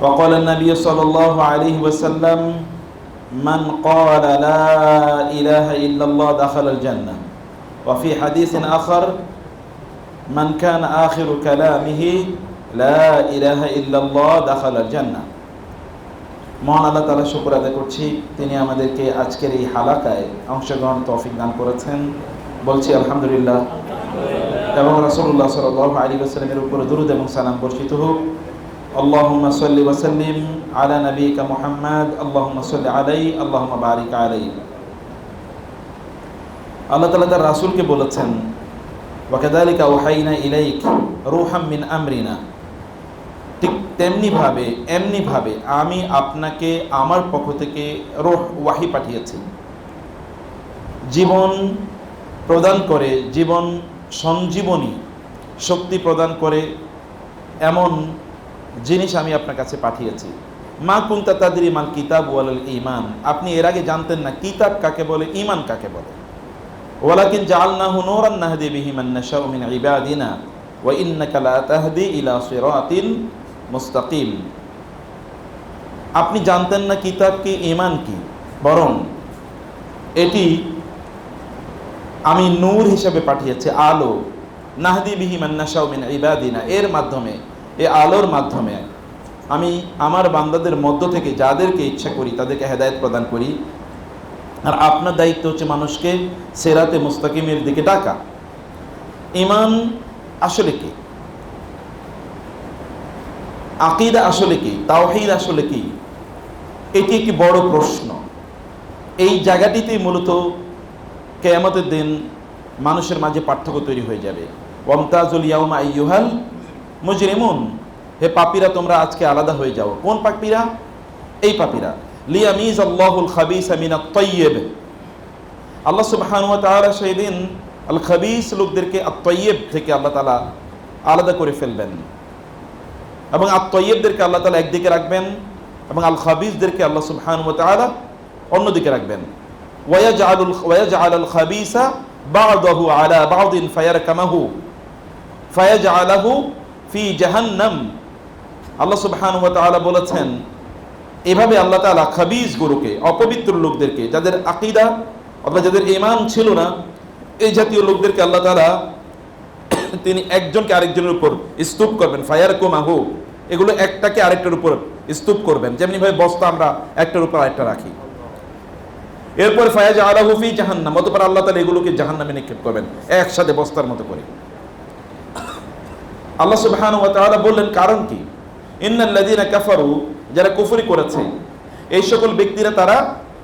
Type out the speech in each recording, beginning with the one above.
وقال النبي صلى الله عليه وسلم من قال لا إله إلا الله دخل الجنة وفي حديث آخر من كان آخر كلامه لا إله إلا الله دخل الجنة মহান আল্লাহ তালা শুক্র আদায় করছি তিনি আমাদেরকে আজকের এই হালাকায় অংশগ্রহণ তৌফিক দান করেছেন বলছি আলহামদুলিল্লাহ এবং রাসূলুল্লাহ সাল্লাল্লাহু আলাইহি ওয়াসাল্লামের উপর দরুদ এবং সালাম বর্ষিত হোক اللهم صل وسلم على نبيك محمد اللهم صل عليه اللهم بارك عليه আল্লাহ তাআলা তার রাসূলকে বলেছেন وكذلك اوحينا اليك روحا من امرنا ঠিক তেমনিভাবে এমনিভাবে আমি আপনাকে আমার পক্ষ থেকে রোহ ওয়াহি পাঠিয়েছি জীবন প্রদান করে জীবন সঞ্জীবনী শক্তি প্রদান করে এমন জিনিস আমি আপনার কাছে পাঠিয়েছি। মা কুন্তা তাদের ইমান কিতাব ওয়াল ইমান আপনি এর আগে জানতেন না কিতাব কাকে বলে ইমান কাকে বলে। ওয়ালাকিন নাহদি ইবাদিনা ওয়া তাহদি ইলা সিরাতিন মুস্তাকিম। আপনি জানতেন না কিতাব কি ইমান কি? বরং এটি আমি নূর হিসেবে পাঠিয়েছি, আলো। নাহদি বিহি মান্নাশাউ মিন ইবাদিনা। এর মাধ্যমে এ আলোর মাধ্যমে আমি আমার বান্দাদের মধ্য থেকে যাদেরকে ইচ্ছা করি, তাদেরকে হেদায়ত প্রদান করি। আর আপনার দায়িত্ব হচ্ছে মানুষকে সেরাতে মুস্তাকিমের দিকে ডাকা। ইমান আসলে কি? আকিদা আসলে কি? তাওহিদ আসলে কি? এটি একটি বড় প্রশ্ন। এই জায়গাটিতেই মূলত কেয়ামতের দিন মানুষের মাঝে পার্থক্য তৈরি হয়ে যাবে। ওমতাজুল ইয়াউমা আইয়ুহাল মুজরিমুন, হে পাপিরা, তোমরা আজকে আলাদা হয়ে যাও। কোন পাপিরা? এই পাপিরা। লিয়ামিজ আল্লাহুল খাবিস মিনাত তাইয়্যিব আল্লাহ সুবহানাহু ওয়া তাআলা সেই দিন আল খাবিস লোকদেরকে আত-তাইয়্যিব থেকে আল্লাহ তাআলা আলাদা করে ফেলবেন। এবং আত-তাইয়্যিবদেরকে আল্লাহ তাআলা একদিকে রাখবেন এবং আল খাবিসদেরকে আল্লাহ সুবহানাহু ওয়া তাআলা অন্যদিকে রাখবেন। ওয়ায়াজআলুল ওয়ায়াজআলাল খাবিসা বা'দাহু আলা বা'দিন ফায়ারকামাহু। ফায়াজআলাহু ফি জাহান্নাম। আল্লাহ সুবহানাহু ওয়া তাআলা বলেছেন, এভাবে আল্লাহ তাআলা খাবিজ গুরুকে, অপবিত্র লোকদেরকে, যাদের আকীদা অথবা যাদের ঈমান ছিল না, এই জাতীয় লোকদেরকে আল্লাহ তাআলা তিনি একজনকে আরেকজনের উপর স্তূপ করবেন। ফায়ার কোমাহু এগুলো একটাকে আরেকটার উপর স্তূপ করবেন। যেমনি ভাবে বস্তা আমরা একটার উপর আরেকটা রাখি। এরপর ফায়াজ আলাহুফি জাহান্নাম, অতপর আল্লাহ তালা এগুলোকে জাহান্নামে নিক্ষেপ করবেন, একসাথে বস্তার মতো করে। আল্লাহ সুবহান ওয়া তাআলা বললেন, কারণ কি? ইন্নাল্লাযীনা কাফারু, যারা কুফরি করেছে, এই সকল ব্যক্তিরা তারা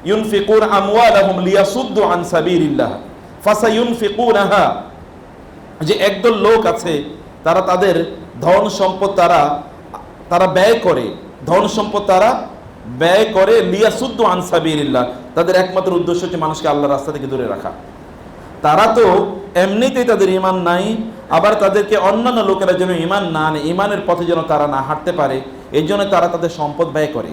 ইউনফিকুন আমওয়ালাহুম লিয়াসুদ্দু আন সাবিলিল্লাহ। ফাসায়ুনফিকুনাহা, যে একদল লোক আছে, তারা তাদের ধন সম্পদ তারা তারা ব্যয় করে, ধন সম্পদ তারা ব্যয় করে লিয়াসুদ্দু আন সাবিলিল্লাহ। তাদের একমাত্র উদ্দেশ্য হচ্ছে মানুষকে আল্লাহর রাস্তা থেকে দূরে রাখা। তারা তো এমনিতেই তাদের ইমান নাই, আবার তাদেরকে অন্যান্য লোকেরা যেন ইমান না আনে ইমানের পথে যেন তারা না হাঁটতে পারে, এই জন্য তারা তাদের সম্পদ ব্যয় করে।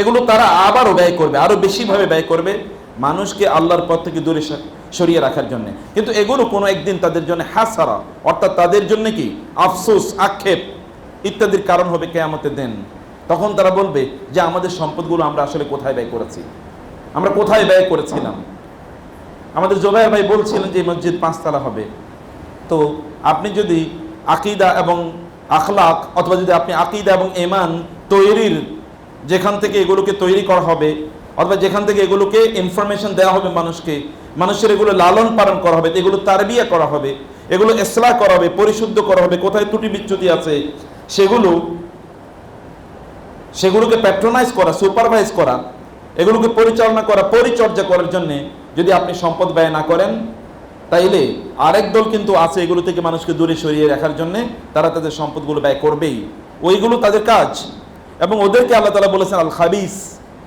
এগুলো তারা আবারও ব্যয় করবে, আরও বেশিভাবে ব্যয় করবে মানুষকে আল্লাহর পথ থেকে দূরে সরিয়ে রাখার জন্য। কিন্তু এগুলো কোনো একদিন তাদের জন্য হাসারা, অর্থাৎ তাদের জন্য কি? আফসোস, আক্ষেপ ইত্যাদির কারণ হবে কেয়ামতের দিন। তখন তারা বলবে যে আমাদের সম্পদগুলো আমরা আসলে কোথায় ব্যয় করেছি? আমরা কোথায় ব্যয় করেছিলাম? আমাদের জোবাইর ভাই বলছিলেন যে মসজিদ পাঁচতলা হবে। তো আপনি যদি আকিদা এবং আখলাক অথবা যদি আপনি আকিদা এবং এমান তৈরির যেখান থেকে এগুলোকে তৈরি করা হবে অথবা যেখান থেকে এগুলোকে ইনফরমেশন দেওয়া হবে মানুষকে, মানুষের এগুলো লালন পালন করা হবে, এগুলো তারবিয়া করা হবে, এগুলো এসলা করা হবে, পরিশুদ্ধ করা হবে, কোথায় ত্রুটি বিচ্যুতি আছে, সেগুলো সেগুলোকে প্যাট্রোনাইজ করা সুপারভাইজ করা, এগুলোকে পরিচালনা করা, পরিচর্যা করার জন্য যদি আপনি সম্পদ ব্যয় না করেন, তাইলে আরেক দল কিন্তু আছে এগুলো থেকে মানুষকে দূরে সরিয়ে রাখার জন্য, তারা তাদের সম্পদগুলো ব্যয় করবেই। ওইগুলো তাদের কাজ। এবং ওদেরকে আল্লাহ তালা বলেছেন আল খাবিস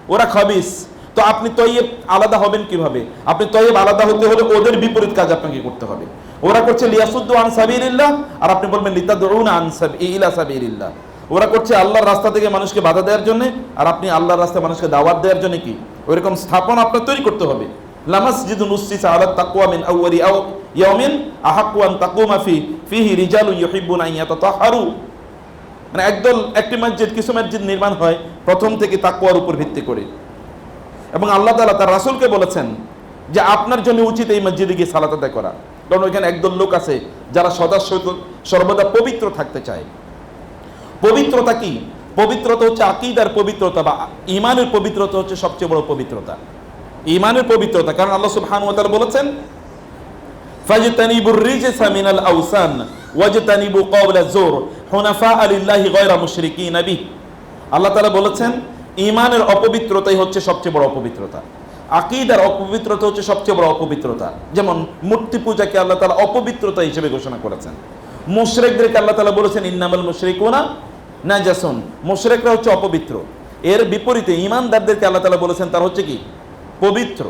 ওরা খাবিস। তো আপনি তৈব আলাদা হবেন কীভাবে? আপনি তৈব আলাদা হতে হলে ওদের বিপরীত কাজ আপনাকে করতে হবে। ওরা করছে লিয়াসুদ্দু আন সাবিলিল্লাহ, আর আপনি বলবেন, লিতাদউনা আন সাব, ইলা সাবিলিল্লাহ। ওরা করছে আল্লাহর রাস্তা থেকে মানুষকে বাধা দেওয়ার জন্য, আর আপনি আল্লাহর রাস্তায় মানুষকে দাওয়াত দেওয়ার জন্য কি? ওইরকম স্থাপন আপনার তৈরি করতে হবে। লামাসজিদুন উসসিসা আলা তাকওয়া মিন আউয়ালি আও ইয়াউমিন আহাক্কু আন তাকুমা ফি, ফিহি রিজালু ইউহিব্বুনা আন ইয়াতাতাহহারু মানে একদল, একটি মসজিদ, কিছু মসজিদ নির্মাণ হয় প্রথম থেকে তাকওয়ার উপর ভিত্তি করে। এবং আল্লাহ তাআলা তার রাসূলকে বলেছেন যে আপনার জন্য উচিত এই মসজিদে গিয়ে সালাত আদায় করা। কারণ ওইখানে একদল লোক আছে যারা সদা সর্বদা পবিত্র থাকতে চায়। পবিত্রতা কি? পবিত্রতা হচ্ছে আকিদার পবিত্রতা বা ইমানের পবিত্রতা হচ্ছে সবচেয়ে বড় পবিত্রতা। ইমানের পবিত্রতা, কারণ আল্লাহ সুবহানাহু ওয়া তাআলা বলেছেন, ফাজতানিবুর রিজসা মিনাল ওয়াজতানিবু যুর, হুনাফা লিল্লাহি গায়রা মুশরিকিন আল্লাহ তাআলা বলেছেন, ইমানের অপবিত্রতাই হচ্ছে সবচেয়ে বড় অপবিত্রতা। আকিদার অপবিত্রতা হচ্ছে সবচেয়ে বড় অপবিত্রতা। যেমন মূর্তি পূজাকে আল্লাহ তাআলা অপবিত্রতা হিসেবে ঘোষণা করেছেন। মুশরিকদেরকে আল্লাহ তাআলা বলেছেন, ইন্নামাল মুশরিকুনা নাজাসুন মুশরিকরা হচ্ছে অপবিত্র। এর বিপরীতে ইমানদারদেরকে আল্লাহ তালা বলেছেন, তার হচ্ছে কি? পবিত্র।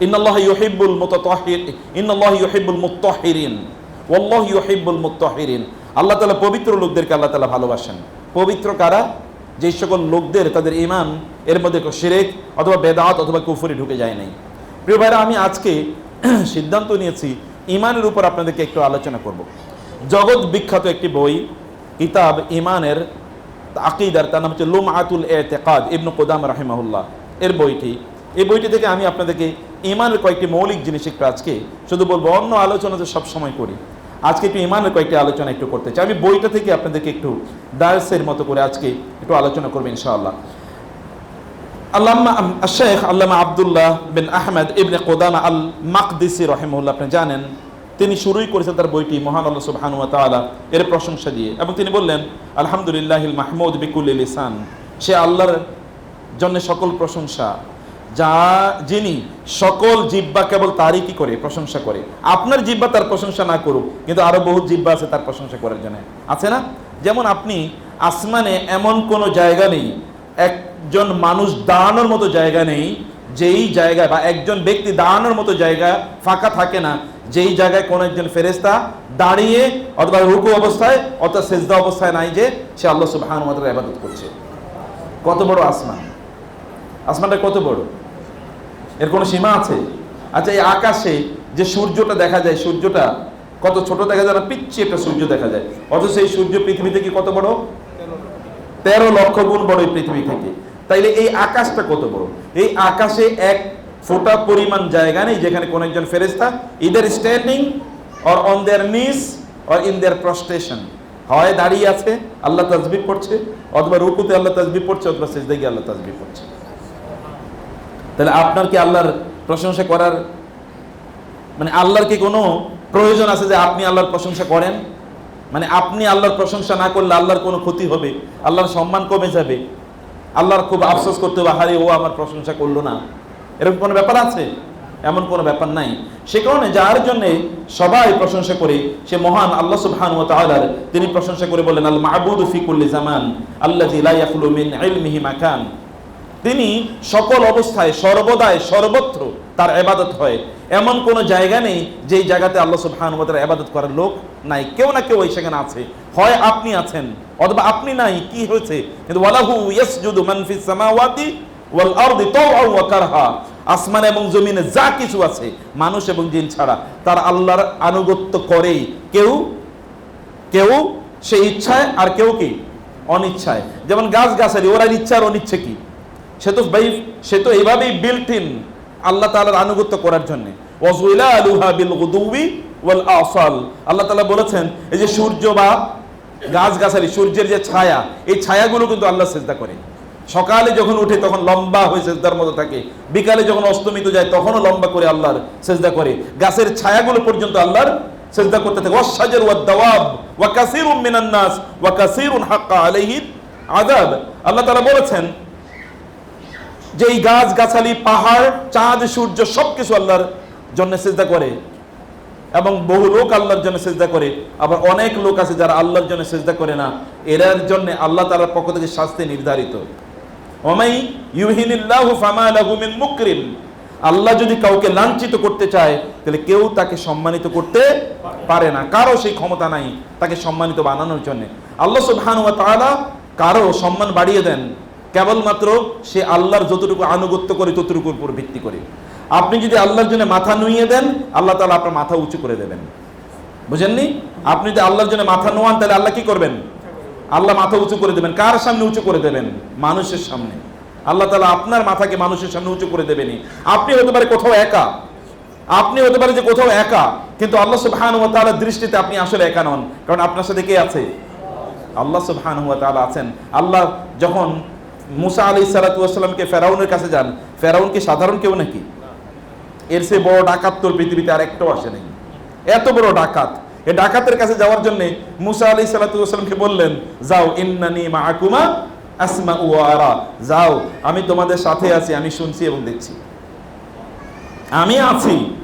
ইন্নাল্লাহ ইউহিব্বুল মুতাতাহহির ইন্নাল্লাহ ইউহিব্বুল মুত্তাহহিরিন ওয়াল্লাহু ইউহিব্বুল মুত্তাহহিরিন আল্লাহ তালা পবিত্র লোকদেরকে আল্লাহ তালা ভালোবাসেন। পবিত্র কারা? যে সকল লোকদের, তাদের ইমান এর মধ্যে শিরক অথবা বেদাত অথবা কুফরি ঢুকে যায় নাই। প্রিয় ভাইরা, আমি আজকে সিদ্ধান্ত নিয়েছি ইমানের উপর আপনাদেরকে একটু আলোচনা করব। জগৎ বিখ্যাত একটি বই কিতাব ইমানের আকিদার, তার নাম হচ্ছে লুম আতুল এতেকাদ, ইবনু কোদাম রাহিমাহুল্লাহ। এর বইটি, এই বইটি থেকে আমি আপনাদেরকে ইমানের কয়েকটি মৌলিক জিনিস একটু আজকে শুধু বলব, অন্য আলোচনা তো সবসময় করি, আজকে একটু ইমানের কয়েকটি আলোচনা একটু করতে চাই। আমি বইটা থেকে আপনাদেরকে একটু দায়সের মতো করে আজকে একটু আলোচনা করব ইনশাআল্লাহ। আল্লামা শেখ আল্লামা Abdullah bin Ahmed ibn Qudama al Maqdisi রহেমুল্লাহ আপনি জানেন তিনি শুরুই করেছেন তার বইটি, মহান আল্লাহ সুবহানু ওয়া তাআলা, এর প্রশংসা দিয়ে। এবং তিনি বললেন, আলহামদুলিল্লাহিল মাহমুদ বিকুল লিসান। সে আল্লাহর জন্য সকল প্রশংসা, যা যিনি সকল জিব্বা কেবল তারই কি করে প্রশংসা করে। আপনার জিব্বা তার প্রশংসা না করুক, কিন্তু আরও বহু জিব্বা আছে তার প্রশংসা করার জন্য। আছে না? যেমন আপনি আসমানে এমন কোনো জায়গা নেই, একজন মানুষ দাঁড়ানোর মতো জায়গা নেই যেই জায়গায় বা একজন ব্যক্তি দাঁড়ানোর মতো জায়গা ফাঁকা থাকে না, যেই জায়গায় কোনো একজন ফেরেস্তা দাঁড়িয়ে অথবা রুকু অবস্থায় অথবা সেজদা অবস্থায় নাই যে সে আল্লাহ সুবহানাহু ওয়া তাআলার ইবাদত করছে। কত বড় আসমান? আসমানটা কত বড়? এর কোনো সীমা আছে? আচ্ছা এই আকাশে যে সূর্যটা দেখা যায়, সূর্যটা কত ছোট দেখা যায় না? পিচ্ছি একটা সূর্য দেখা যায়। অথচ এই সূর্য পৃথিবী থেকে কত বড়? তেরো লক্ষ গুণ বড় এই পৃথিবী থেকে। তাইলে এই আকাশটা কত বড়? এই আকাশে এক ফোটা পরিমাণ জায়গা নেই, যেখানে কোন একজন ফেরেস্তা either standing or on there নিস অর ইন দেয়ার প্রস্টেশন হয় দাঁড়িয়ে আছে, আল্লাহ তাজবি পড়ছে, অথবা রুকুতে আল্লাহ তাজবি পড়ছে, অথবা সেজদে গিয়ে আল্লাহ তাজবি পড়ছে। তাহলে আপনার কি আল্লাহর প্রশংসা করার মানে আল্লাহর কি কোনো প্রয়োজন আছে যে আপনি আল্লাহর প্রশংসা করেন? মানে আপনি আল্লাহর প্রশংসা না করলে আল্লাহর কোনো ক্ষতি হবে? আল্লাহর সম্মান কমে যাবে? আল্লাহর খুব আফসোস করতে হবে হারে ও আমার প্রশংসা করল না। এরকম কোনো ব্যাপার আছে? এমন কোনো ব্যাপার নাই। সে কারণে যার জন্যে সবাই প্রশংসা করে, সে মহান আল্লাহ সুবহান ও তাআলার, তিনি প্রশংসা করে বলেন আল মাহবুদু ফি কুল্লি জামান আল্লাযী লা ইয়াখলু মিন ইলমিহি মাকান। তিনি সকল অবস্থায় সর্বদায় সর্বত্র তার এবাদত হয়। এমন কোনো জায়গা নেই যেই জায়গাতে আল্লাহ ওয়া তাআলা করার লোক নাই। কেউ না কেউ ওই সেখানে আছে। হয় আপনি আছেন অথবা আপনি নাই, কি হয়েছে? কিন্তু ওয়ালাহু ইয়াসজুদু মান ফিস সামাওয়াতি ওয়াল আরদি তাওআন ওয়া কারহা। আসমান এবং জমিনে যা কিছু আছে, মানুষ এবং জিন ছাড়া, তার আল্লাহর আনুগত্য করেই কেউ কেউ সে ইচ্ছায় আর কেউ কি? অনিচ্ছায়। যেমন গাছ গাছালি, ওরা ইচ্ছা আর অনিচ্ছে কি? সে তো সে তো এইভাবেই বিল্ট ইন আল্লাহ তাআলার আনুগত্য করার জন্য। আল্লাহ তাআলা বলেছেন, এই যে সূর্য বা গাছ গাছালি সূর্যের যে ছায়া, এই ছায়াগুলো কিন্তু আল্লাহ সেজদা করে সকালে যখন উঠে তখন লম্বা হয়ে সেজদার মতো থাকে। বিকালে যখন অস্তমিত যায়, তখনও লম্বা করে আল্লাহর সেজদা করে। গাছের ছায়াগুলো পর্যন্ত আল্লাহর সেজদা করতে থাকে। ওয়াসাজার ওয়াদ দাওয়াব ওয়া কাসীরুম মিনান নাস ওয়া কাসীরুন হাক্কা আলাইহি আযাব। আল্লাহ তাআলা বলেছেন যে এই গাছ গাছালি পাহাড়, চাঁদ, সূর্য সবকিছু আল্লাহর জন্য সেজদা করে। এবং বহু লোক আল্লাহর জন্য সেজদা করে। আবার অনেক লোক আছে যারা আল্লাহর জন্য সেজদা করে না। এরার জন্য আল্লাহ তাআলার পক্ষ থেকে শাস্তি নির্ধারিত। ওমাই ইউহিনিল্লাহু ফামা লাহু মুকরিম। আল্লাহ যদি কাউকে লাঞ্ছিত করতে চায়, তাহলে কেউ তাকে সম্মানিত করতে পারে না। কারও সেই ক্ষমতা নাই তাকে সম্মানিত বানানোর জন্য। আল্লাহ সুবহানাহু ওয়া তাআলা কারও সম্মান বাড়িয়ে দেন। কেবলমাত্র সে আল্লাহর যতটুকু আনুগত্য করে ততটুকুর উপর ভিত্তি করে। আপনি যদি আল্লাহর জন্য মাথা নুইয়ে দেন, আল্লাহ তালা আপনার মাথা উঁচু করে দেবেন। বুঝেননি? আপনি যদি আল্লাহর জন্য মাথা নোয়ান, তাহলে আল্লাহ কি করবেন? আল্লাহ মাথা উঁচু করে দেবেন। কার সামনে উঁচু করে দেবেন? মানুষের সামনে। আল্লাহ তালা আপনার মাথাকে মানুষের সামনে উঁচু করে দেবেনই। আপনি হতে পারে কোথাও একা। আপনি হতে পারে যে কোথাও একা, কিন্তু আল্লাহ সুবহানাহু ওয়া তাআলার দৃষ্টিতে আপনি আসলে একা নন। কারণ আপনার সাথে কে আছে? আল্লাহ সুবহানাহু ওয়া তাআলা আছেন। আল্লাহ যখন মুসা আলাইহিস সালাতু ওয়াস সালামকে ফেরাউনের কাছে যান। ফেরাউন কি সাধারণ কেউ নাকি? এর সে বড় ডাকাত তোর পৃথিবীতে আর একটাও আসে নাই। এত বড় ডাকাত। এই ডাকাতের কাছে যাওয়ার জন্য মুসা আলাইহিস সালাতু ওয়াস সালামকে বললেন, যাও, ইন্নানি মাআকুমা আসমা ওয়া আরা। যাও, আমি তোমাদের সাথে আছি, আমি শুনছি এবং দেখছি। আমি আছি,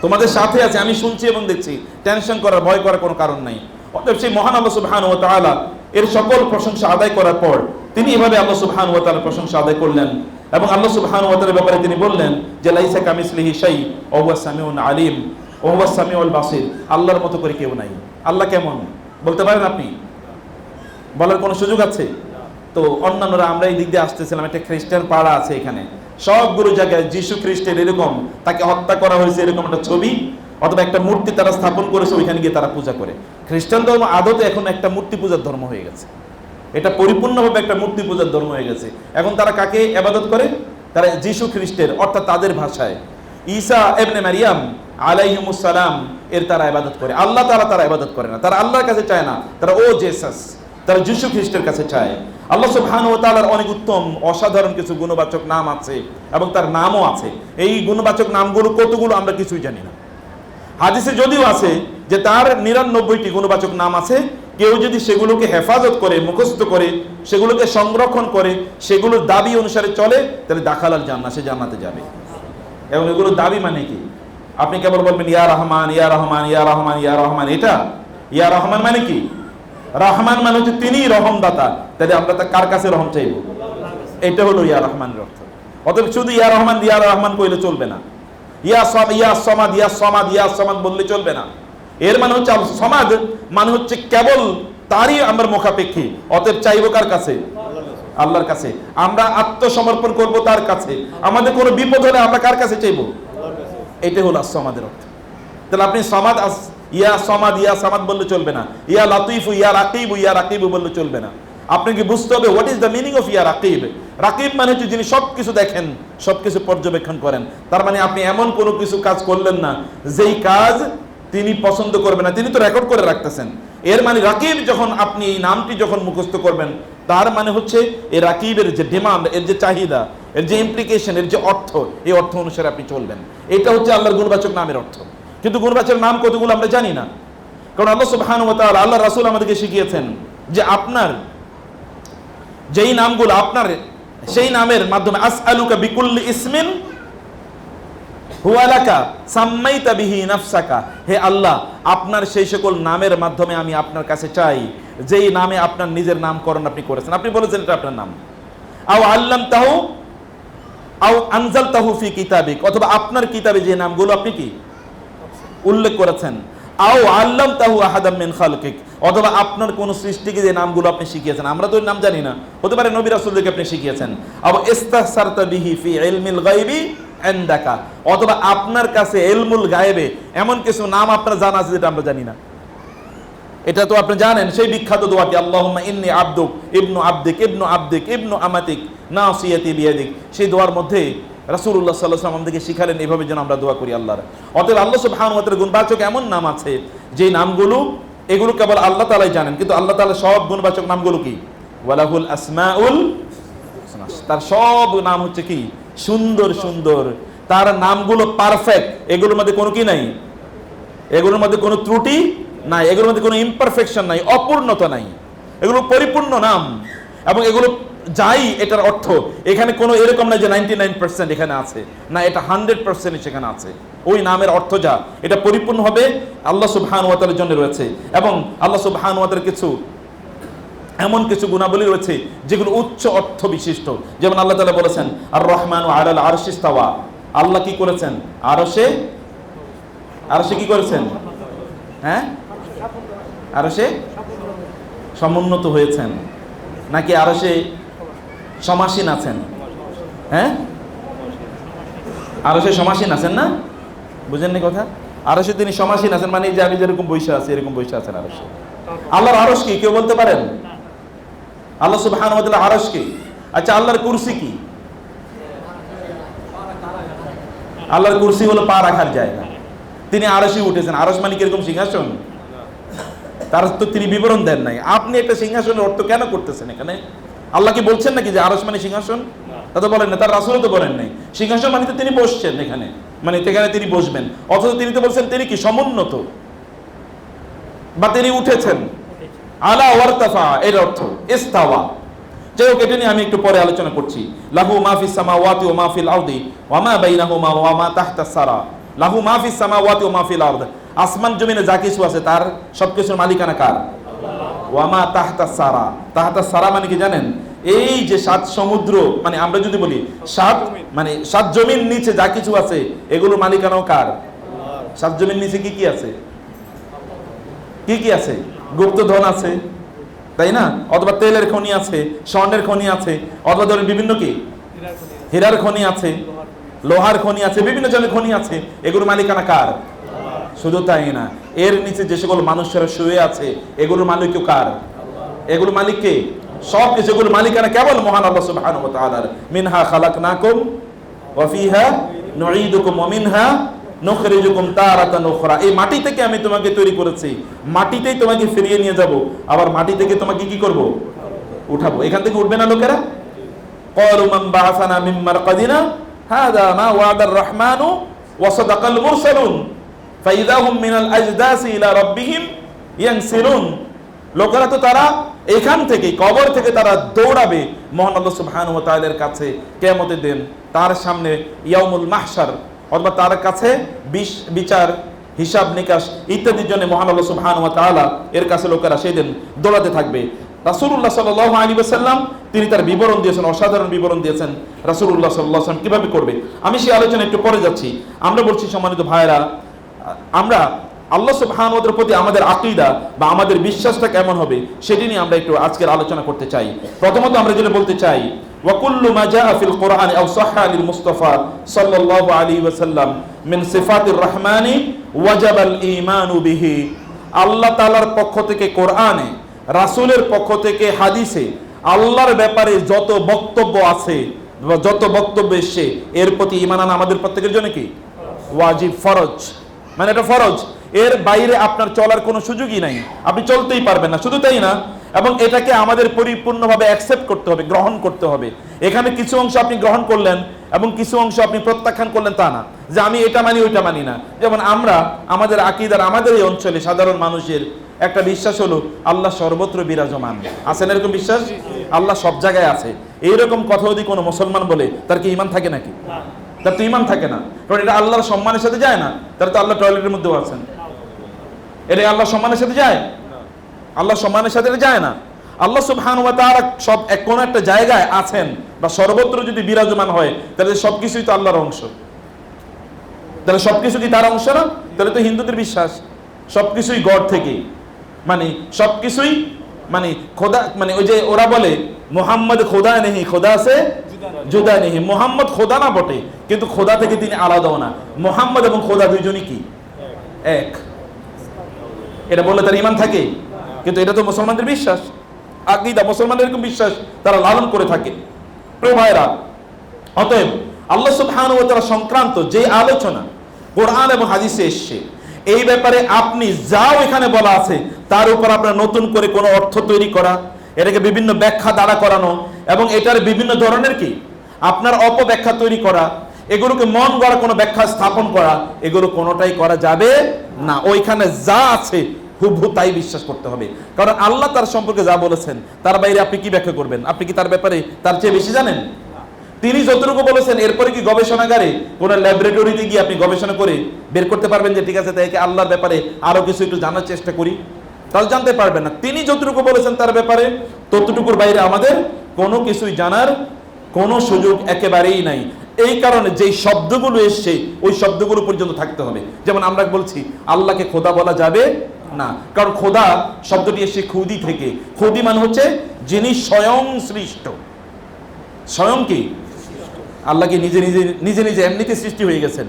তোমাদের সাথে আছি, আমি শুনছি এবং দেখছি। টেনশন করার, ভয় করার কোনো কারণ নাই। অতএব সেই মহান আল্লাহ সুবহানাহু ওয়া তাআলা এর সকল প্রশংসা আদায় করার পর তিনি এভাবে আল্লাহ সুবহানাহু ওয়া তাআলার প্রশংসা আদায় করলেন এবং আল্লাহ সুবহানাহু ওয়া তাআলার ব্যাপারে তিনি বললেন যে, লাইসা কামিসলিহি শাই, ওয়া সামিউন আলিম, ওয়া সামিউল বাসির, আল্লাহর মতো করে কেউ নাই। আল্লাহ কেমন? বলতে পারেন আপনি? বলার কোনো সুযোগ আছে? তো অন্যান্যরা, আমরা এই দিক দিয়ে আসতেছিলাম, একটা খ্রিস্টান পাড়া আছে এখানে। সবগুলো জায়গায় যিশু খ্রিস্টের এরকম, তাকে হত্যা করা হয়েছে এরকম একটা ছবি, অথবা একটা মূর্তি তারা স্থাপন করেছে, ওইখানে গিয়ে তারা পূজা করে। খ্রিস্টান ধর্ম আদতে এখন একটা মূর্তি পূজার ধর্ম হয়ে গেছে। এটা পরিপূর্ণভাবে একটা মূর্তি পূজার ধর্ম হয়ে গেছে। এখন তারা কাকে আবাদত করে? তারা যিশু খ্রিস্টের, অর্থাৎ তাদের ভাষায়। ঈসা এবনে মারিয়াম আলাইহিমুস সালাম এর তারা ইবাদত করে। আল্লাহ তারা তারা ইবাদত করে না। তারা আল্লাহর কাছে চায় না। তারা ও জেসাস। তারা যিশু খ্রিস্টের কাছে চায়। আল্লাহ সুবহানাহু ওয়া তাআলার অনেক উত্তম, অসাধারণ কিছু গুণবাচক নাম আছে এবং তার নামও আছে। এই গুণবাচক নামগুলো কতগুলো আমরা কিছুই জানি না। হাদিসে যদিও আছে যে তার নিরানব্বইটি গুণবাচক নাম আছে কেউ যদি সেগুলোকে হেফাজত করে, মুখস্থ করে, সেগুলোকে সংরক্ষণ করে, সেগুলোর দাবি অনুসারে চলে, তাহলে দাখালাল জান্না সে জান্নাতে যাবে। এবং এগুলোর দাবি মানে কি? আপনি কেবল বলবেন, ইয়া রহমান ইয়া রহমান ইয়া রহমান ইয়া রহমান। এটা? ইয়া রহমান মানে কি? রহমান মানে হচ্ছে তিনি রহমদাতা। তাহলে আমরা তা কার কাছে রহম চাইব? এটা হলো ইয়া রহমানের অর্থ। অতএব শুধু ইয়া রহমান ইয়া রহমান কইলে চলবে না। ইয়া সম, ইয়া সমাদ ইয়া সমাদ ইয়া সমাদ বললে চলবে না। এর মানে হচ্ছে সমাদ মানে হচ্ছে কেবল তারই আমার মুখাপেক্ষী। অতএব চাইব কার কাছে? আল্লাহর কাছে। আমরা আত্মসমর্পণ করব তার কাছে। আমাদের কোনো বিপদ হলে আমরা কার কাছে চাইব? এটা হলো সমাদের অর্থ। তাহলে আপনি সমাদ ইয়া সমাদ ইয়া সমাদ বললে চলবে না। ইয়া লাতিফু, ইয়া রাকিব ইয়া রাকিব বললে চলবে না। আপনাকে বুঝতে হবে what is the meaning of ইয়া রাকিব? রাকিব মানে হচ্ছে যিনি সব কিছু দেখেন সব কিছু পর্যবেক্ষণ করেন। তার মানে আপনি এমন কোনো কিছু কাজ করলেন না, যেই কাজ তিনি পছন্দ করবেন না, তিনি তো রেকর্ড করে রাখতেছেন। এর মানে রাকিব যখন আপনি এই নামটি যখন মুখস্থ করবেন, তার মানে হচ্ছে এই রাকিবের যে ডিমান্ড এর যে চাহিদা, এর যে ইমপ্লিকেশন এর যে অর্থ, এই অর্থ অনুসারে আপনি চলবেন। এটা হচ্ছে আল্লাহর গুণবাচক নামের অর্থ। কিন্তু গুণবাচক নাম কতগুলো আমরা জানি না। কারণ আল্লাহ সুবহানাহু ওয়া আল্লাহ রাসুল আমাদেরকে শিখিয়েছেন যে আপনার যেই নামগুলো আপনার, সেই নামের মাধ্যমে, আসআলুকা বিকুল্লি ইসমিন হুয়ালাকা নাফসাকা। হে আল্লাহ, আপনার সেই সকল নামের মাধ্যমে আমি আপনার কাছে চাই। যেই নামে আপনার নিজের নামকরণ আপনি করেছেন। আপনি বলেছেন এটা আপনার নাম। আও আল্লাম তাহু আও আনজাল তাহু ফি কিতাবিক। অথবা আপনার কিতাবে যে নামগুলো আপনি কি? উল্লেখ করেছেন। আও আল্লাম তাহু আহাদাম মিন খালকিক। অথবা আপনার কোন সৃষ্টিকে যে নামগুলো আপনি শিখিয়েছেন। আমরা তো নাম জানি না। হতে পারে নবী রাসূলদেরকে আপনি শিখিয়েছেন। আও বিহি ফি ইলমিল গায়বি ইনদাকা অথবা আপনার কাছে ইলমুল গায়েবে এমন কিছু নাম আপনার জানা আছে যেটা আমরা জানি না। এটা তো আপনি জানেন, সেই বিখ্যাত দোয়াটি, আল্লাহুম্মা ইন্নি আবদুক ইবনু আবদিক ইবনু আবদিক, ইবনু আমাতিক, নাসিয়াতি বিয়াদিক। সেই দোয়ার মধ্যে রাসূলুল্লাহ সাল্লাল্লাহু আলাইহি আমাদেরকে শিখালেন এভাবে যেন আমরা দোয়া করি আল্লাহর। অতএব আল্লাহ সুবহানাহু ওয়া গুণবাচক এমন নাম আছে যে নামগুলো, এগুলো কেবল আল্লাহ তাআলাই জানেন, কিন্তু আল্লাহ তাআলা সব গুণবাচক নামগুলো কি? ওয়ালাহুল আসমাউল তার সব নাম হচ্ছে কি? সুন্দর সুন্দর। তার নামগুলো পারফেক্ট এগুলোর মধ্যে কোনো কি নাই? এগুলোর মধ্যে কোনো ত্রুটি নাই। এগুলোর মধ্যে কোনো ইমপারফেকশন নাই। অপূর্ণতা নাই। এগুলো পরিপূর্ণ নাম। এবং এগুলো যাই এটার অর্থ, এখানে কোনো এরকম না যে নাইনটি নাইন পার্সেন্ট এখানে আছে। না, এটা হান্ড্রেড পার্সেন্ট সেখানে আছে। ওই নামের অর্থ যা। এটা পরিপূর্ণ হবে আল্লাহ সুবহান ওয়াতালের জন্য রয়েছে। এবং আল্লাহ সুবহান ওয়াতার কিছু এমন কিছু গুণাবলী রয়েছে যেগুলো উচ্চ অর্থ বিশিষ্ট। যেমন আল্লাহ তাআলা বলেছেন আর রহমান আলাল আরশিস্তাওয়া আল্লাহ কি করেছেন? আরশে? আরশে কি করেছেন? হ্যাঁ? আরশে? সমুন্নত হয়েছেন। নাকি আরশে সমাসীন আছেন? হ্যাঁ? আরও সে সমাসীন আছেন না? বুঝেন বুঝেননি কথা? আরও সে তিনি সমাসীন আছেন মানে যে আমি যেরকম বৈশা আছি, এরকম বৈশা আছেন আরও সে আল্লাহর আরস কি? কেউ বলতে পারেন? আল্লাহ সুবহানাহু ওয়া আরস কি? আচ্ছা আল্লাহর কুরসি কি? আল্লাহর কুরসি হলো পা রাখার জায়গা। তিনি আরসে উঠেছেন। আরস মানে কীরকম সিংহাসন? তার তো তিনি বিবরণ দেন নাই। আপনি একটা সিংহাসনের অর্থ কেন করতেছেন এখানে? আল্লাহ কি বলছেন নাকি যে আরস মানে সিংহাসন? তা তো বলেন না তার রাসুলও তো বলেন নাই। সিংহাসন মানে তো তিনি বসছেন এখানে। মানে সেখানে তিনি বসবেন। অথচ তিনি তো বলছেন তিনি কি সমুন্নত? বা তিনি উঠেছেন। আলা ওয়ারতাফা, এর অর্থ ইস্তাওয়া। যাই হোক, এটা নিয়ে আমি একটু পরে আলোচনা করছি। লাহু মাহফিস সামাওয়াতি ও মাহফিল আরদি, ওয়া মা বাইনাহুমা সারা। লাহু আরদ। আসমান জমিনে যা কিছু আছে, তার মালিকানা কার? সারা। সারা মানে কি জানেন? এই যে সাত সমুদ্র মানে আমরা যদি বলি, সাত মানে সাত জমির নিচে যা কিছু আছে এগুলো মালিকানাও কার? সাত জমির নিচে কি কি আছে? কি কি আছে? গুপ্তধন আছে, তাই না? অথবা তেলের খনি আছে, স্বর্ণের খনি আছে, অথবা ধরেন বিভিন্ন কি? হীরার খনি আছে, লোহার খনি আছে, বিভিন্ন জনের খনি আছে, এগুলোর মালিকানা কার? শুধু তাই না, এর নিচে যে সকল মানুষেরা শুয়ে আছে, এগুলোর মালিকও কার? এগুলো মালিক কে? সব কিছু, এগুলোর মালিকানা কেবল মহান আল্লাহ সুবহানাহু ওয়া তাআলার। মিনহা খালাকনাকুম ওয়া ফিহা নুঈদুকুম ওয়া মিনহা নখরে যখন তারাতা নখরা এই মাটি থেকে আমি তোমাকে তৈরি করেছি। মাটিতেই তোমাকে ফিরিয়ে নিয়ে যাব। আবার মাটি থেকে তোমাকে কি করব? উঠাবো। এখান থেকে উঠবে না লোকেরা? মিম্মার কাদিনা হাদা মা ওয়াদার মুরসালুন। মিনাল আজদাসি ইলা লোকেরা তো তারা এখান থেকে, কবর থেকে তারা দৌড়াবে মহান আল্লাহ সুবহান ও তাদের কাছে। কেমতের দেন তার সামনে ইয়ামুল মাহসার অথবা তার কাছে বিচার, হিসাব নিকাশ ইত্যাদির জন্য মহান আল্লাহ সুবহানাহু ওয়া তাআলা এর কাছে লোকেরা সেই দিন দৌড়াতে থাকবে। রাসূলুল্লাহ সাল্লাল্লাহু আলাইহি ওয়াসাল্লাম, তিনি তার বিবরণ দিয়েছেন, অসাধারণ বিবরণ দিয়েছেন রাসূলুল্লাহ সাল্লাল্লাহু আলাইহি ওয়াসাল্লাম। কীভাবে করবে? আমি সেই আলোচনা একটু পরে যাচ্ছি। আমরা বলছি, সম্মানিত ভাইরা আমরা আল্লাহ তাআলার প্রতি আমাদের আকীদা বা আমাদের বিশ্বাসটা কেমন হবে, সেটি নিয়ে আমরা একটু আজকের আলোচনা করতে চাই। প্রথমত আমরা যেটা বলতে চাই وكل ما جاء في القرآن أو صح للمصطفى صلى الله عليه وسلم من صفات الرحمن وجب الإيمان به আল্লাহ তাআলার পক্ষ থেকে কোরআনে রাসূলের পক্ষ থেকে হাদিসে আল্লাহর ব্যাপারে যত বক্তব্য আছে বা যত বক্তব্য এসছে এর প্রতি ঈমান আনা আমাদের প্রত্যেকের জন্য কি ওয়াজিব ফরজ মানে এটা ফরজ এর বাইরে আপনার চলার কোনো সুযোগই নাই আপনি চলতেই পারবেন না শুধু তাই না এবং এটাকে আমাদের পরিপূর্ণভাবে অ্যাকসেপ্ট করতে হবে, গ্রহণ করতে হবে। এখানে কিছু অংশ আপনি গ্রহণ করলেন এবং কিছু অংশ আপনি প্রত্যাখ্যান করলেন তা না। যে আমি এটা মানি, ওইটা মানি না। যেমন আমরা, আমাদের আকিদার আমাদের এই অঞ্চলে সাধারণ মানুষের একটা বিশ্বাস হলো, আল্লাহ সর্বত্র বিরাজমান। আছেন এরকম বিশ্বাস? আল্লাহ সব জায়গায় আছে। এইরকম কথা যদি কোনো মুসলমান বলে, তার কি ইমান থাকে নাকি? তার তো ইমান থাকে না। কারণ এটা আল্লাহর সম্মানের সাথে যায় না। তার তো আল্লাহ টয়লেটের মধ্যেও আছেন। এটা আল্লাহ সম্মানের সাথে যায়? আল্লাহ সম্মানের সাথে যায় না। আল্লাহ সুবহান ওয়া তাআলা সব এক কোন একটা জায়গায় আছেন বা সর্বত্র যদি বিরাজমান হয়, তাহলে সবকিছুই তো আল্লাহর অংশ। তাহলে সবকিছু কি তার অংশ না? তাহলে তো হিন্দুদের বিশ্বাস। সবকিছুই গড় থেকে। মানে সবকিছুই মানে খোদা মানে ওই যে ওরা বলে, মোহাম্মদ খোদা নেহি, খোদা আছে? জুদা নেহি। মোহাম্মদ খোদা না বটে, কিন্তু খোদা থেকে তিনি আলাদাও না। মোহাম্মদ এবং খোদা দুইজনই কি? এক। এটা বললে তার ইমান থাকে? কিন্তু এটা তো মুসলমানদের বিশ্বাস। আকিদা মুসলমানদের এরকম বিশ্বাস তারা লালন করে থাকে। প্রিয় ভাইরা অতএব আল্লাহ সুবহানাহু ওয়া তাআলা সংক্রান্ত যে আলোচনা কোরআন এবং হাদিসে এসছে, এই ব্যাপারে আপনি যাও এখানে বলা আছে, তার উপর আপনার নতুন করে কোনো অর্থ তৈরি করা, এটাকে বিভিন্ন ব্যাখ্যা দ্বারা করানো এবং এটার বিভিন্ন ধরনের কি? আপনার অপব্যাখ্যা তৈরি করা, এগুলোকে মন গড়া কোনো ব্যাখ্যা স্থাপন করা, এগুলো কোনোটাই করা যাবে না। ওইখানে যা আছে হুবহু তাই বিশ্বাস করতে হবে। কারণ আল্লাহ তার সম্পর্কে যা বলেছেন, তার বাইরে আপনি কি ব্যাখ্যা করবেন? আপনি কি তার ব্যাপারে তার চেয়ে বেশি জানেন? তিনি যতটুকু বলেছেন, এরপরে কি গবেষণাগারে কোন ল্যাবরেটরিতে গিয়ে আপনি গবেষণা করে বের করতে পারবেন যে, ঠিক আছে তাইকে আল্লাহর ব্যাপারে আরও কিছু একটু জানার চেষ্টা করি তাহলে জানতে পারবেন না। তিনি যতটুকু বলেছেন তার ব্যাপারে, ততটুকুর বাইরে আমাদের কোনো কিছুই জানার কোনো সুযোগ একেবারেই নাই। এই কারণে যেই শব্দগুলো এসছে, ওই শব্দগুলো পর্যন্ত থাকতে হবে। যেমন আমরা বলছি, আল্লাহকে খোদা বলা যাবে না। কারণ খোদা শব্দটি এসছে খুদি থেকে। খুদি মানে হচ্ছে যিনি স্বয়ং সৃষ্ট। স্বয়ং কি? আল্লাহ কি নিজে নিজে নিজে নিজে এমনিতে সৃষ্টি হয়ে গেছেন?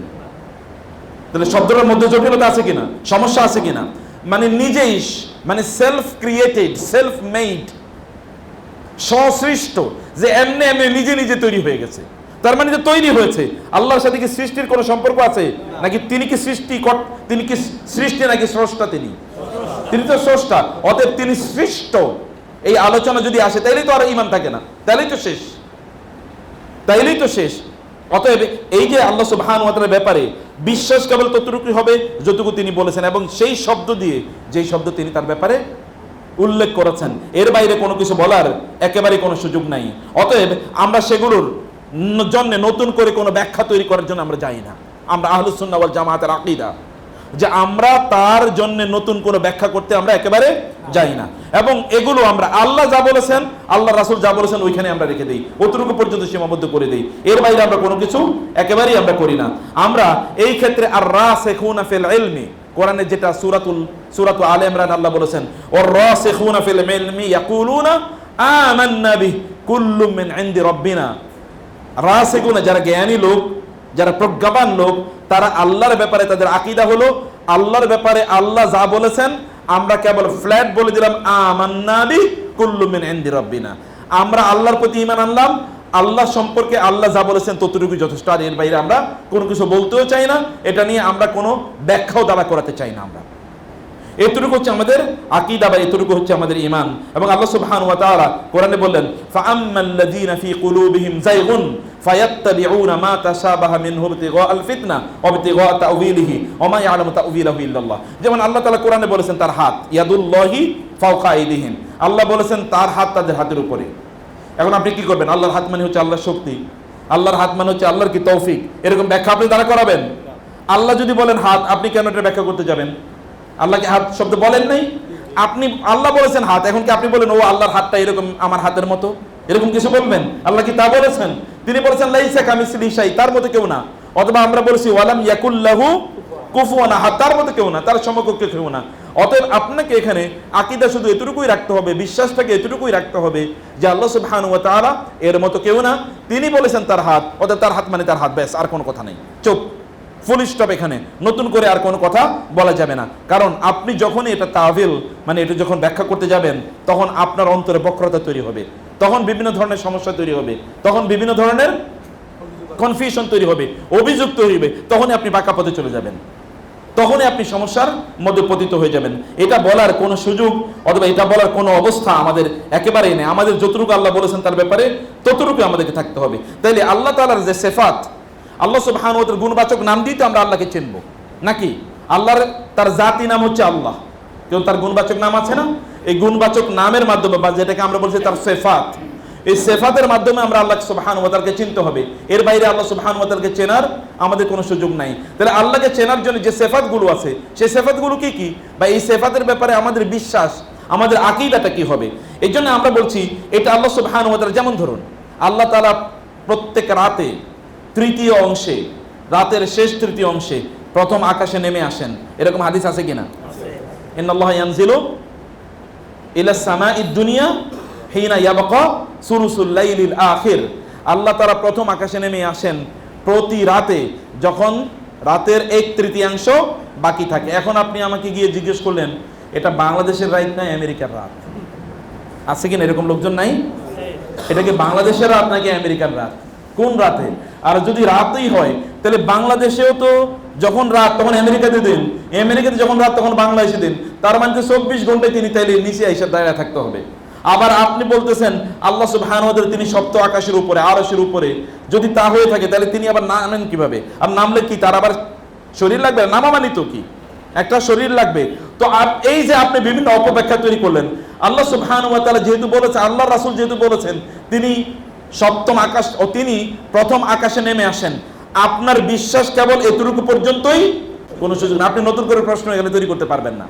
তাহলে শব্দটার মধ্যে জটিলতা আছে কিনা? সমস্যা আছে কিনা? মানে নিজেই মানে সেলফ ক্রিয়েটেড সেলফ মেড সসৃষ্ট, যে এমনি এমনি নিজে নিজে তৈরি হয়ে গেছে। তার মানে যে তৈরি হয়েছে। আল্লাহর সাথে কি সৃষ্টির কোনো সম্পর্ক আছে? নাকি তিনি কি সৃষ্টি তিনি কি সৃষ্টি নাকি স্রষ্টা তিনি? তিনি তো স্রষ্টা, অতএব তিনি সৃষ্ট। এই আলোচনা যদি আসে, তাইলেই তো আর ইমান থাকে না। তাইলেই তো শেষ। তাইলেই তো শেষ। অতএব এই যে আল্লাহ সুবহান ওয়াতার ব্যাপারে বিশ্বাস কেবল ততটুকু হবে যতটুকু তিনি বলেছেন এবং সেই শব্দ দিয়ে যেই শব্দ তিনি তার ব্যাপারে উল্লেখ করেছেন, এর বাইরে কোনো কিছু বলার একেবারে কোনো সুযোগ নাই। অতএব আমরা সেগুলোর জন্য নতুন করে কোনো ব্যাখ্যা তৈরি করার জন্য আমরা যাই না। আমরা আহলুসুন্নাহ ওয়াল জামাতের আকীদা। যে আমরা তার জন্য নতুন কোনো ব্যাখ্যা করতে আমরা একেবারে যাই না। এবং এগুলো আমরা আল্লাহ যা বলেছেন, আল্লাহ রাসুল যা বলেছেন ওইখানে আমরা রেখে দিই। অতটুকু পর্যন্ত সীমাবদ্ধ করে দিই। এর বাইরে আমরা কোনো কিছু একেবারেই আমরা করি না। আমরা এই ক্ষেত্রে আর রাসিখুনা ফিল ইলমি কোরআনের যেটা সূরাতুল সূরাতু আলে ইমরান আল্লাহ বলেছেন ওর রাসিখুনা ফিল ইলমি ইয়াকুলুনা, আমান্না বিহি কুল্লুম মিন ইনদি রাব্বিনা। রাসিকুনা যারা জ্ঞানী লোক, যারা প্রজ্ঞাবান লোক, তারা আল্লাহর ব্যাপারে তাদের আকীদা হলো, আল্লাহর ব্যাপারে আল্লাহ যা বলেছেন, আমরা কেবল ফ্ল্যাট বলে দিলাম, আমান্না বি কুল্লু মিন ইনদি রাব্বিনা। আমরা আল্লাহর প্রতি ঈমান আনলাম, আল্লাহ সম্পর্কে আল্লাহ যা বলেছেন ততটুকু যথেষ্ট। আর এর বাইরে আমরা কোনো কিছু বলতেও চাই না, এটা নিয়ে আমরা কোনো ব্যাখ্যাও দাঁড়া করাতে চাই না আমরা। এতটুকু হচ্ছে আমাদের আকীদা বা এতটুকু হচ্ছে আমাদের ঈমান। এবং আল্লাহ সুবহানাহু ওয়া তাআলা কোরআনে বললেন ফাআম্মাল্লাযীনা ফী কুলুবিহিম যায়গুন ফায়াত্তাবিউনা মা তাশাবাহা মিনহু ইবতিগাআল ফিতনা ওয়া ইবতিগাআ তাউযীলিহি ওয়া মা ইয়ালামু তাউযীলাহু ইল্লাল্লাহ। যেমন আল্লাহ তাআলা কোরআনে বলেছেন, তার হাত ইয়াদুল্লাহি ফাওকা আইদিহিম। আল্লাহ বলেছেন, তার হাত তাদের হাতের উপরে। এখন আপনি কি করবেন? আল্লাহর হাত মানে হচ্ছে আল্লাহর শক্তি। আল্লাহর হাত মানে হচ্ছে আল্লাহর কি তৌফিক? এরকম ব্যাখ্যা আপনি দ্বারা করাবেন? আল্লাহ যদি বলেন, হাত আপনি কেন এটা ব্যাখ্যা করতে যাবেন? আল্লাহকে হাত শব্দ বলেন নাই। আপনি আল্লাহ বলেছেন হাত, এখন কি আপনি বলেন, ও আল্লাহর হাতটা এরকম আমার হাতের মতো? এরকম কিছু বলবেন? আল্লাহ কি তা বলেছেন? তিনি বলেছেন লাইসা কামিসলি শাই তার মতো কেউ না। অথবা আমরা বলছি, ওয়ালাম ইয়াকুল্লাহু কুফুয়ান আহাদ তার মতো কেউ না, তার সমকক্ষ কেউ না। অতএব আপনাকে এখানে আকিদা শুধু এতটুকুই রাখতে হবে, বিশ্বাসটাকে এতটুকুই রাখতে হবে যে আল্লাহ সুবহানাহু ওয়া তাআলা এর মতো কেউ না। তিনি বলেছেন তার হাত, অতএব তার হাত মানে তার হাত, ব্যাস, আর কোনো কথা নেই। চুপ। ফুল স্টপ এখানে। নতুন করে আর কোনো কথা বলা যাবে না। কারণ আপনি যখনই এটা তাভিল মানে এটা যখন ব্যাখ্যা করতে যাবেন, তখন আপনার অন্তরে বক্রতা তৈরি হবে। তখন বিভিন্ন ধরনের সমস্যা তৈরি হবে। তখন বিভিন্ন ধরনের কনফিউশন তৈরি হবে। অভিযোগ তৈরি হবে। তখনই আপনি বাঁকা পথে চলে যাবেন। তখনই আপনি সমস্যার মধ্যে পতিত হয়ে যাবেন। এটা বলার কোনো সুযোগ অথবা এটা বলার কোনো অবস্থা আমাদের একেবারেই নেই। আমাদের যতটুকু আল্লাহ বলেছেন তার ব্যাপারে ততটুকু আমাদেরকে থাকতে হবে। তাইলে আল্লাহ তাআলার যে সেফাত আল্লাহ তাআলার গুণবাচক নাম দিয়ে তো আমরা আল্লাহকে চিনব। নাকি? আল্লাহর, তার জাতি নাম হচ্ছে আল্লাহ। কেউ তার গুণবাচক নাম আছে না? এই গুণবাচক নামের মাধ্যমে বা যেটাকে আমরা বলছি তার সেফাত। এই সেফাতের মাধ্যমে আমরা আল্লাহ সুবহান ওয়াতালকে চিনতে হবে। এর বাইরে আল্লাহ সুবহান ওয়াতালকে চেনার আমাদের কোনো সুযোগ নাই। তাহলে আল্লাহকে চেনার জন্য যে সেফাতগুলো আছে, সেই সেফাতগুলো কি কি? বা এই সেফাতের ব্যাপারে আমাদের বিশ্বাস, আমাদের আকীদাটা কি হবে? এই জন্য আমরা বলছি, এটা আল্লাহ সুবহান ওয়াতাল যেমন ধরুন, আল্লাহ তাআলা প্রত্যেক রাতে তৃতীয় অংশে রাতের শেষ তৃতীয় অংশে প্রথম আকাশে নেমে আসেন। এরকম হাদিস আছে কিনা? ইন্নাল্লাহ ইয়ানজিলু ইলা সামাইদ দুনিয়া হিনা ইয়াবকা সুলুসুল লাইলিল আখির। আল্লাহ তারা প্রথম আকাশে নেমে আসেন প্রতি রাতে যখন রাতের এক তৃতীয়াংশ বাকি থাকে। এখন আপনি আমাকে গিয়ে জিজ্ঞেস করলেন এটা বাংলাদেশের রাত নাই আমেরিকার রাত? আছে কিনা? এরকম লোকজন নাই? এটা কি বাংলাদেশের রাত নাকি আমেরিকার রাত? কোন রাতে? আর যদি রাতেই হয়, তাহলে বাংলাদেশেও তো যখন রাত, তখন আমেরিকাতে দিন। আমেরিকাতে যখন রাত, তখন বাংলাদেশে দিন। তার মানে চব্বিশ ঘন্টায় তিনি তাইলে নিচে এসে দাঁড়িয়ে থাকতে হবে। আবার আপনি বলতেছেন, আল্লাহ সুবহানাহু ওয়া তিনি সপ্ত আকাশের উপরে, আরশের উপরে। যদি তা হয়ে থাকে, তাহলে তিনি আবার নামেন কীভাবে? আর নামলে কি? তার আবার শরীর লাগবে? নামা মানি তো কি? একটা শরীর লাগবে। তো এই যে আপনি বিভিন্ন অপব্যাখ্যা তৈরি করলেন, আল্লাহ সুবহানাহু ওয়া তাআলা যেহেতু বলেছেন আল্লাহ রাসূল যেহেতু বলেছেন, তিনি সপ্তম আকাশ ও তিনি প্রথম আকাশে নেমে আসেন। আপনার বিশ্বাস কেবল এতটুকু পর্যন্তই? কোনো সুযোগ আপনি নতুন করে প্রশ্ন এখানে তৈরি করতে পারবেন না।